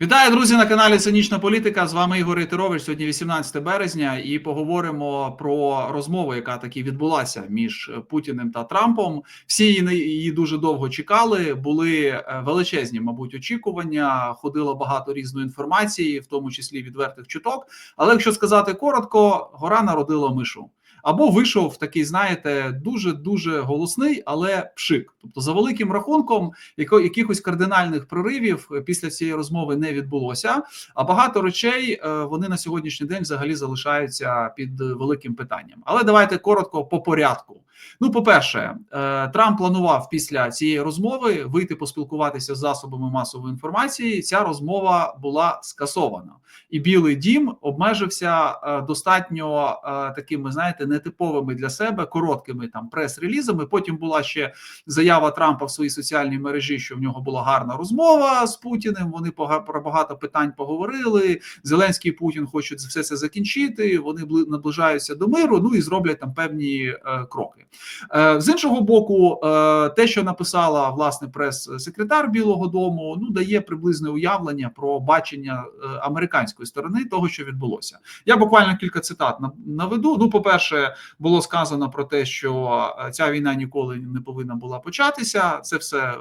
Вітаю, друзі, на каналі Цинічна Політика. З вами Ігор Ітерович. Сьогодні 18 березня, і поговоримо про розмову, яка таки відбулася між Путіним та Трампом. Всі її, дуже довго чекали. Були е, величезні, мабуть, очікування. Ходило багато різної інформації, в тому числі відвертих чуток. Але якщо сказати коротко, гора народила мишу. Або вийшов такий, знаєте, дуже дуже голосний, але пшик. Тобто, за великим рахунком, яко, якихось кардинальних проривів після цієї розмови не відбулося. А багато речей е, вони на сьогоднішній день взагалі залишаються під великим питанням. Але давайте коротко по порядку. Ну, по-перше, е, Трамп планував після цієї розмови вийти поспілкуватися з засобами масової інформації. Ця розмова була скасована, і Білий Дім обмежився е, достатньо такими, знаєте, нетиповими для себе короткими там прес-релізами. Потім була ще заява Трампа в своїй соціальній мережі, що в нього була гарна розмова з Путіним. Вони про багато питань поговорили. Зеленський і Путін хочуть все це закінчити. Вони наближаються до миру. Ну і зроблять там певні е, кроки. Е, з іншого боку, е, те, що написала власне прес-секретар Білого Дому, ну дає приблизне уявлення про бачення е, американської сторони того, що відбулося. Я буквально кілька цитат наведу. Ну, по перше було сказано про те, що ця війна ніколи не повинна була початися. Це все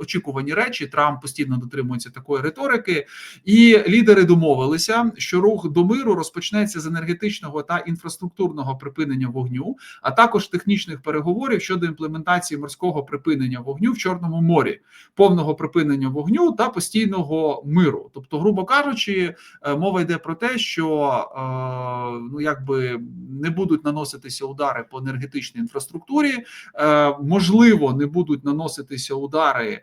очікувані речі. Трамп постійно дотримується такої риторики, і лідери домовилися, що рух до миру розпочнеться з енергетичного та інфраструктурного припинення вогню, а також технічних переговорів щодо імплементації морського припинення вогню в Чорному морі, повного припинення вогню та постійного миру. Тобто, грубо кажучи, е, мова йде про те, що е, ну якби не будуть наноситися удари по енергетичній інфраструктурі, е, можливо, не будуть наноситися удари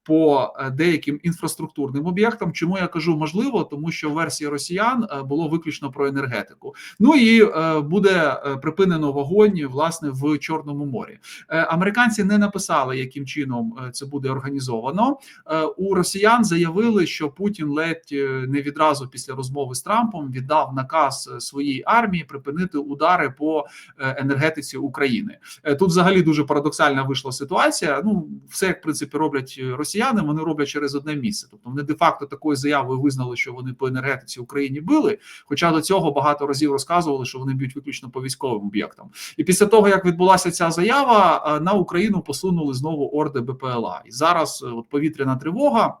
по е, деяким інфраструктурним об'єктам. Чому я кажу можливо, тому що в версії росіян е, було виключно про енергетику. Ну і е, буде припинено вогонь власне в Чорному морі. Американці не написали, яким чином це буде організовано. У росіян заявили, що Путін ледь не відразу після розмови з Трампом віддав наказ своїй армії припинити удари по енергетиці України. Тут взагалі дуже парадоксальна вийшла ситуація. Ну все як в принципі роблять росіяни, вони роблять через одне місце. Тобто вони де-факто такою заявою визнали, що вони по енергетиці Україні били. Хоча до цього багато разів розказували, що вони б'ють виключно по військовим об'єктам. І після того як відбулася ця заява, на Україну посунули знову орди БПЛА. І зараз от повітряна тривога.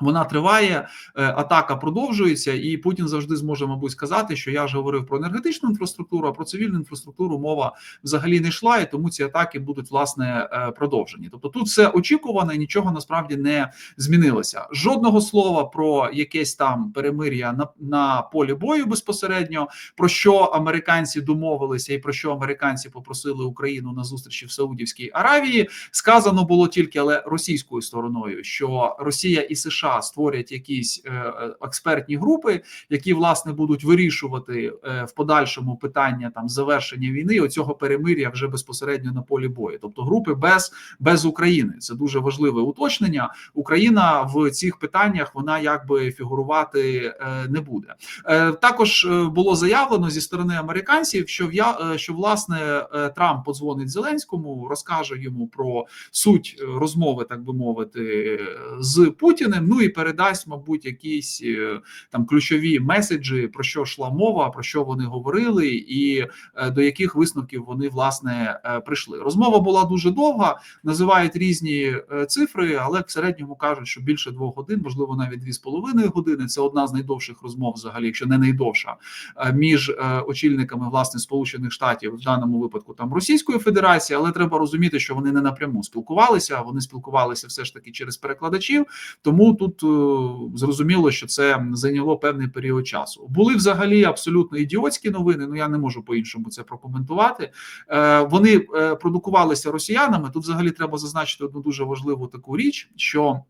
Вона триває, е, атака продовжується, і Путін завжди зможе, мабуть, сказати, що я ж говорив про енергетичну інфраструктуру, а про цивільну інфраструктуру мова взагалі не йшла, і тому ці атаки будуть власне е, продовжені. Тобто, тут все очікувано і нічого насправді не змінилося. Жодного слова про якесь там перемир'я на на полі бою безпосередньо, про що американці домовилися, і про що американці попросили Україну на зустрічі в Саудівській Аравії. Сказано було тільки, але російською стороною, що Росія і США. США створять якісь е, е, експертні групи, які власне будуть вирішувати е, в подальшому питання там завершення війни. Оцього перемир'я вже безпосередньо на полі бою, тобто групи без без України. Це дуже важливе уточнення. Україна в цих питаннях вона якби фігурувати не буде. Також було заявлено зі сторони американців, що я що власне Трамп подзвонить Зеленському, розкаже йому про суть розмови, так би мовити, з Путіним. Ну і передасть, мабуть, якісь е, там ключові меседжі, про що йшла мова, про що вони говорили, і е, до яких висновків вони власне е, прийшли. Розмова була дуже довга, називають різні цифри, але в середньому кажуть, що більше двох годин, можливо, навіть дві з половиною години. Це одна з найдовших розмов, взагалі, якщо не найдовша, між очільниками власне Сполучених Штатів в даному випадку там Російської Федерації, але треба розуміти, що вони не напряму спілкувалися. Вони спілкувалися все ж таки через перекладачів. Тому тут е, зрозуміло, що це зайняло певний період часу. Були взагалі абсолютно ідіотські новини. Ну я не можу по іншому це прокоментувати. Е, вони е, продукувалися росіянами. Тут взагалі треба зазначити одну дуже важливу таку річ, що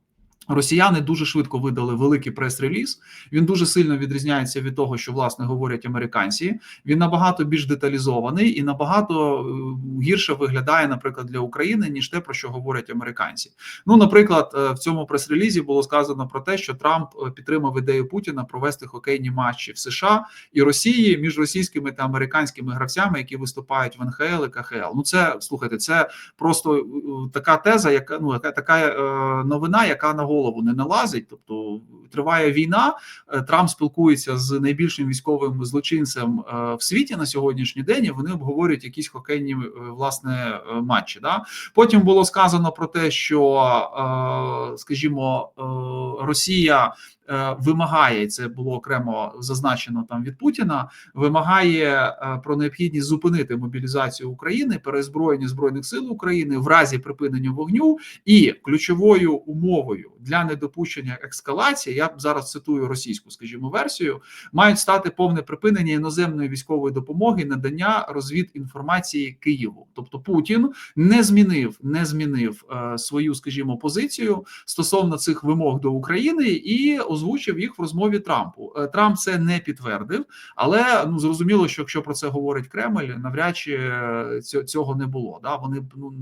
Росіяни дуже швидко видали великий прес-реліз. Він дуже сильно відрізняється від того, що власне говорять американці. Він набагато більш деталізований і набагато е, гірше виглядає, наприклад, для України ніж те, про що говорять американці. Ну, наприклад, е, в цьому прес-релізі було сказано про те, що Трамп е, підтримав ідею Путіна провести хокейні матчі в США і Росії між російськими та американськими гравцями, які виступають в НХЛ і КХЛ. Ну це слухайте, це просто така теза, яка ну яка така новина, яка на голову не налазить. Тобто триває війна. е, Трамп спілкується з найбільшим військовим злочинцем е, в світі на сьогоднішній день. і Вони обговорюють якісь хокейні е, власне матчі. Да? Потім було сказано про те, що, скажімо, Росія. Е, Вимагає і це було окремо зазначено там від Путіна. Вимагає е, про необхідність зупинити мобілізацію України, переозброєння збройних сил України в разі припинення вогню, і ключовою умовою для недопущення ескалації, я зараз цитую російську, скажімо, версію, мають стати повне припинення іноземної військової допомоги, надання розвідінформації Києву. Тобто Путін не змінив, не змінив е, свою, скажімо, позицію стосовно цих вимог до України і озвучив їх в розмові Трампу. Е, Трамп це не підтвердив, але ну зрозуміло, що якщо про це говорить Кремль, навряд чи е, цього- не було. Да, вони ну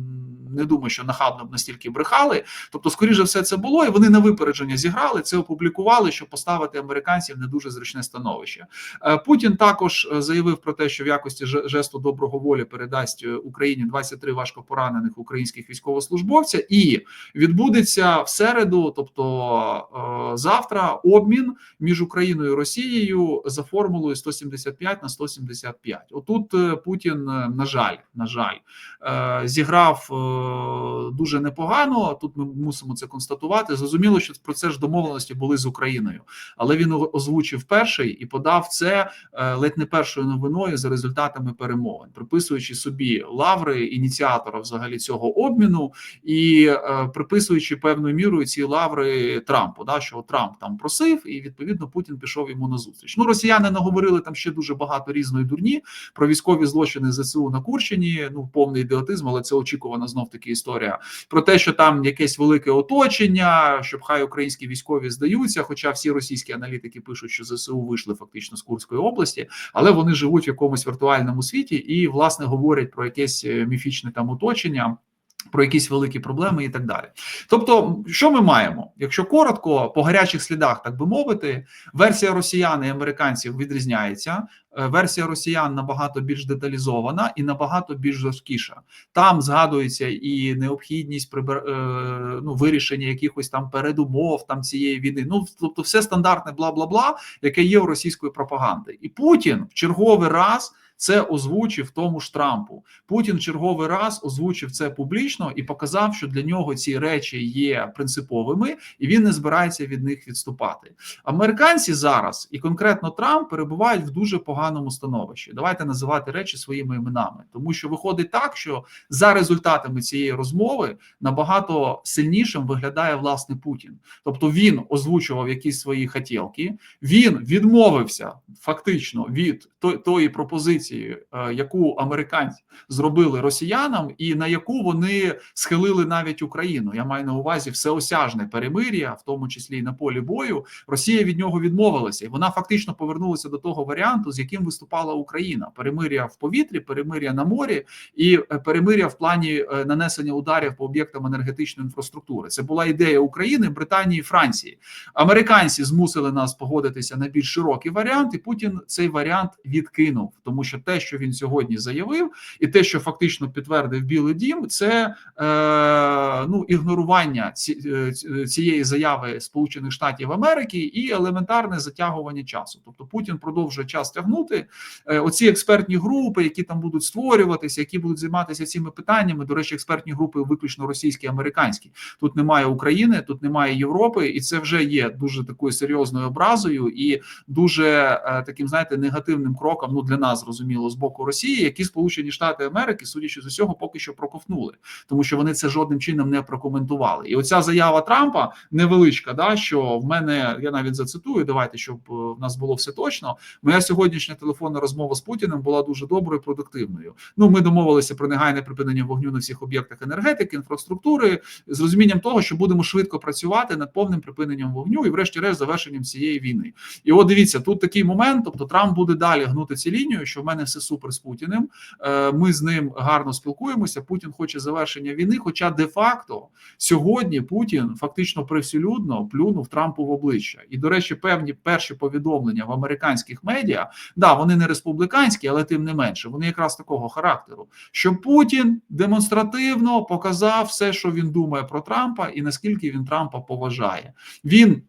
не думаю, що нахабно б настільки брехали. Тобто, скоріше все, це було, і вони на випередження зіграли це, опублікували, щоб поставити американців не дуже зручне становище. Е, Путін також заявив про те, що в якості же- жесту доброго волі передасть Україні 23 важкопоранених українських військовослужбовця, і відбудеться в середу, тобто е, завтра, обмін між Україною і Росією за формулою 175 на 175. Отут е, Путін, е, на жаль, на жаль, е, зіграв дуже непогано. Тут ми мусимо це констатувати. Зрозуміло, що про це ж домовленості були з Україною, але він озвучив перший і подав це е, ледь не першою новиною за результатами перемовин, приписуючи собі лаври ініціатора взагалі цього обміну і е, приписуючи певною мірою ці лаври Трампу, да що Трамп там просив, і відповідно Путін пішов йому на зустріч. Ну росіяни наговорили там ще дуже багато різної дурні про військові злочини ЗСУ на Курщині. Ну повний ідіотизм, але це очікувана знов таки історія про те, що там якесь велике оточення, щоб хай українські військові здаються. Хоча всі російські аналітики пишуть, що ЗСУ вийшли фактично з Курської області, але вони живуть в якомусь віртуальному світі і власне говорять про якесь е, міфічне там оточення. Про якісь великі проблеми і так далі. Тобто, що ми маємо? Якщо коротко, по гарячих слідах, так би мовити, версія росіян і американців відрізняється. Е, Версія росіян набагато більш деталізована і набагато більш жорсткіша. Там згадується і необхідність прибер... е, ну, вирішення якихось там передумов там цієї війни. Ну тобто, все стандартне бла бла бла, яке є у російської пропаганди, і Путін в черговий раз. Це озвучив тому ж Трампу. Путін черговий раз озвучив це публічно і показав, що для нього ці речі є принциповими, і він не збирається від них відступати. Американці зараз і конкретно Трамп перебувають в дуже поганому становищі. Давайте називати речі своїми іменами, тому що виходить так, що за результатами цієї розмови набагато сильнішим виглядає власне Путін. Тобто він озвучував якісь свої хотілки, він відмовився фактично від тої пропозиції, е, яку американці зробили росіянам, і на яку вони схилили навіть Україну. Я маю на увазі всеосяжне перемир'я, в тому числі і на полі бою. Росія від нього відмовилася, і вона фактично повернулася до того варіанту, з яким виступала Україна: перемир'я в повітрі, перемир'я на морі і е, перемир'я в плані е, нанесення ударів по об'єктам енергетичної інфраструктури. Це була ідея України, Британії, і Франції. Американці змусили нас погодитися на більш широкий варіант, і Путін цей варіант відкинув, тому що те, що він сьогодні заявив, і те, що фактично підтвердив Білий Дім, це е, ну ігнорування ці, е, цієї заяви Сполучених Штатів Америки і елементарне затягування часу. Тобто Путін продовжує час тягнути. Е, оці експертні групи, які там будуть створюватися, які будуть займатися цими питаннями. До речі, експертні групи виключно російські, американські. Тут немає України, тут немає Європи, і це вже є дуже такою серйозною образою і дуже е, таким, знаєте, негативним кроком. Ну для нас зрозуміло з боку Росії, які Сполучені Штати Америки, судячи з усього, поки що проковтнули, тому що вони це жодним чином не прокоментували. І оця заява Трампа невеличка, да що в мене я навіть зацитую. Давайте, щоб е, в нас було все точно. Моя сьогоднішня телефонна розмова з Путіним була дуже доброю, і продуктивною. Ну, ми домовилися про негайне припинення вогню на всіх об'єктах енергетики, інфраструктури з розумінням того, що будемо швидко працювати над повним припиненням вогню і, врешті-решт, завершенням цієї війни. І от дивіться, тут такий момент. Тобто Трамп буде далі гнути ці лінію, що в мене все супер з Путіним. Е, Ми з ним гарно спілкуємося. Путін хоче завершення війни. Хоча де-факто сьогодні Путін фактично привселюдно плюнув Трампу в обличчя. І до речі, певні перші повідомлення в американських медіа, да, вони не республіканські, але тим не менше, вони якраз такого характеру, що Путін демонстративно показав все, що він думає про Трампа, і наскільки він Трампа поважає. Він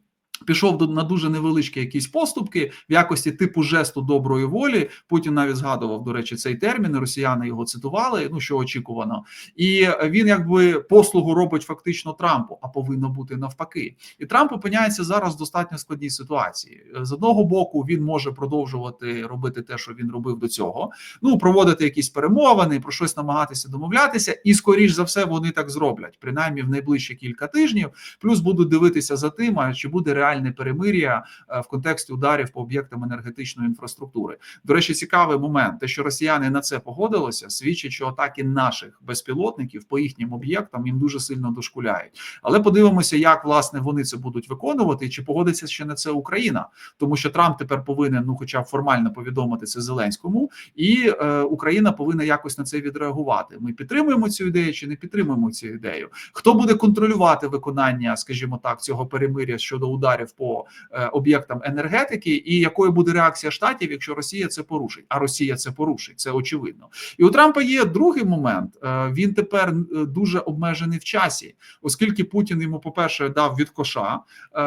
Пішов до на дуже невеличкі якісь поступки в якості типу жесту доброї волі. Путін навіть згадував до речі цей термін. Росіяни його цитували. Ну що очікувано, і він якби послугу робить фактично Трампу, а повинно бути навпаки. І Трамп опиняється зараз в достатньо складній ситуації. З одного боку він може продовжувати робити те, що він робив до цього. Ну проводити якісь перемовини, про щось намагатися домовлятися, і скоріш за все вони так зроблять, принаймні в найближчі кілька тижнів. Плюс будуть дивитися за тим, чи буде реально реальне перемир'я е, в контексті ударів по об'єктам енергетичної інфраструктури. До речі, цікавий момент, те, що росіяни на це погодилися, свідчить, що атаки наших безпілотників по їхнім об'єктам їм дуже сильно дошкуляють. Але подивимося, як власне вони це будуть виконувати, і чи погодиться ще на це Україна, тому що Трамп тепер повинен, ну, хоча б формально повідомити це Зеленському, і е, Україна повинна якось на це відреагувати. Ми підтримуємо цю ідею чи не підтримуємо цю ідею? Хто буде контролювати виконання, скажімо так, цього перемир'я щодо ударів? Ударів по е, об'єктам енергетики, і якою буде реакція штатів, якщо Росія це порушить? А Росія це порушить, це очевидно. І у Трампа є другий момент. Е, він тепер е, дуже обмежений в часі, оскільки Путін йому, по перше, дав від коша.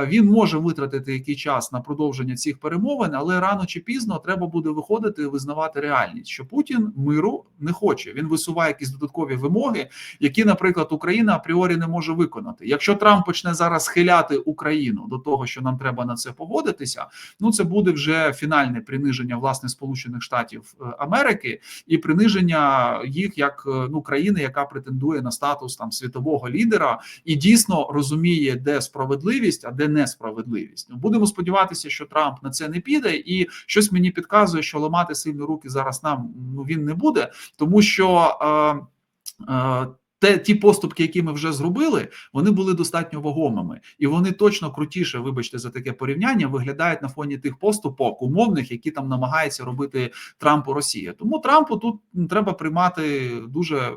Він може витратити який час на продовження цих перемовин, але рано чи пізно треба буде виходити і визнавати реальність, що Путін миру не хоче. Він висуває якісь додаткові вимоги, які, наприклад, Україна апріорі не може виконати. Якщо Трамп почне зараз схиляти Україну до того, що нам треба на це погодитися. Ну це буде вже фінальне приниження власне Сполучених Штатів е, Америки і приниження їх як е, ну країни, яка претендує на статус там світового лідера і дійсно розуміє, де справедливість, а де несправедливість. Ну будемо сподіватися, що Трамп на це не піде, і щось мені підказує, що ламати сильні руки зараз нам ну він не буде, тому що. Е, е, те, ті поступки, які ми вже зробили, вони були достатньо вагомими, і вони точно крутіше, вибачте, за таке порівняння, виглядають на фоні тих поступок умовних, які там намагається робити Трампу Росія. Тому Трампу тут треба приймати дуже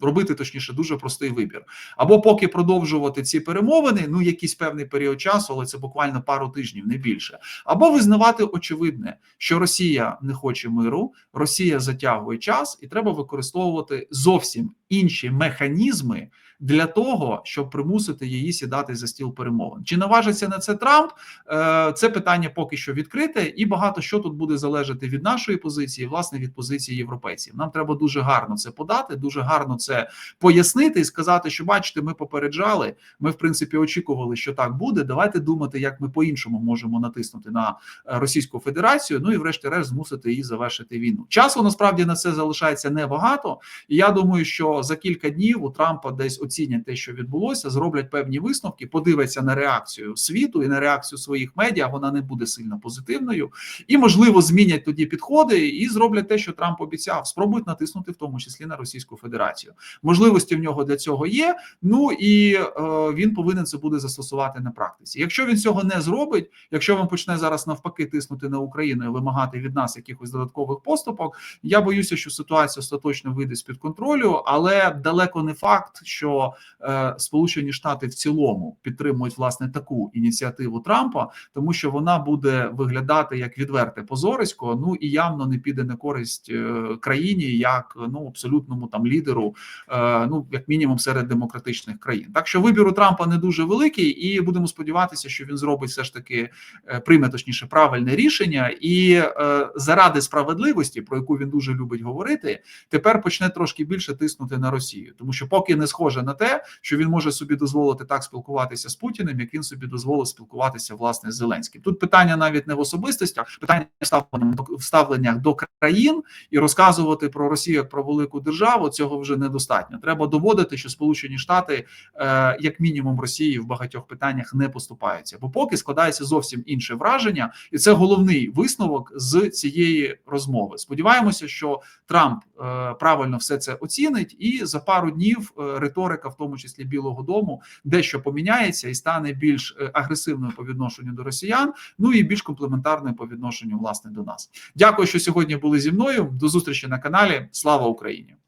робити точніше, дуже простий вибір. Або поки продовжувати ці перемовини, ну якийсь певний період часу, але це буквально пару тижнів, не більше, або визнавати очевидне, що Росія не хоче миру, Росія затягує час, і треба використовувати зовсім інші механізми для того, щоб примусити її сідати за стіл перемовин. Чи наважиться на це Трамп? Е, це питання поки що відкрите, і багато що тут буде залежати від нашої позиції, власне, від позиції європейців. Нам треба дуже гарно це подати, дуже гарно це пояснити і сказати, що бачите, ми попереджали. Ми, в принципі, очікували, що так буде. Давайте думати, як ми по-іншому можемо натиснути на Російську Федерацію. Ну і, врешті-решт, змусити її завершити війну. Часу насправді на це залишається небагато, і я думаю, що за кілька днів у Трампа десь оцінять те, що відбулося, зроблять певні висновки, подивляться на реакцію світу і на реакцію своїх медіа. Вона не буде сильно позитивною, і можливо змінять тоді підходи і зроблять те, що Трамп обіцяв. Спробують натиснути в тому числі на Російську Федерацію. Можливості в нього для цього є. Ну і е, він повинен це буде застосувати на практиці. Якщо він цього не зробить, якщо він почне зараз навпаки тиснути на Україну і вимагати від нас якихось додаткових поступок, я боюся, що ситуація остаточно вийде з під контролю, але далеко не факт, що е, Сполучені Штати в цілому підтримують власне таку ініціативу Трампа, тому що вона буде виглядати як відверте позорисько. Ну і явно не піде на користь е, країні, як ну абсолютному там лідеру, е, ну як мінімум серед демократичних країн. Так що вибір у Трампа не дуже великий, і будемо сподіватися, що він зробить все ж таки е, прийме точніше правильне рішення, і е, заради справедливості, про яку він дуже любить говорити, тепер почне трошки більше тиснути на Росію, тому що поки не схоже на те, що він може собі дозволити так спілкуватися з Путіним, як він собі дозволив спілкуватися власне з Зеленським. Тут питання навіть не в особистостях, питання в ставленнях до країн і розказувати про Росію як про велику державу. Цього вже недостатньо. Треба доводити, що Сполучені Штати, е, як мінімум, Росії в багатьох питаннях не поступаються, бо поки складається зовсім інше враження, і це головний висновок з цієї розмови. Сподіваємося, що Трамп правильно все це оцінить, і за пару днів е, риторика риторика, в тому числі Білого Дому, дещо поміняється і стане більш е, агресивною по відношенню до росіян, ну і більш комплементарною по відношенню власне до нас. Дякую, що сьогодні були зі мною. До зустрічі на каналі. Слава Україні!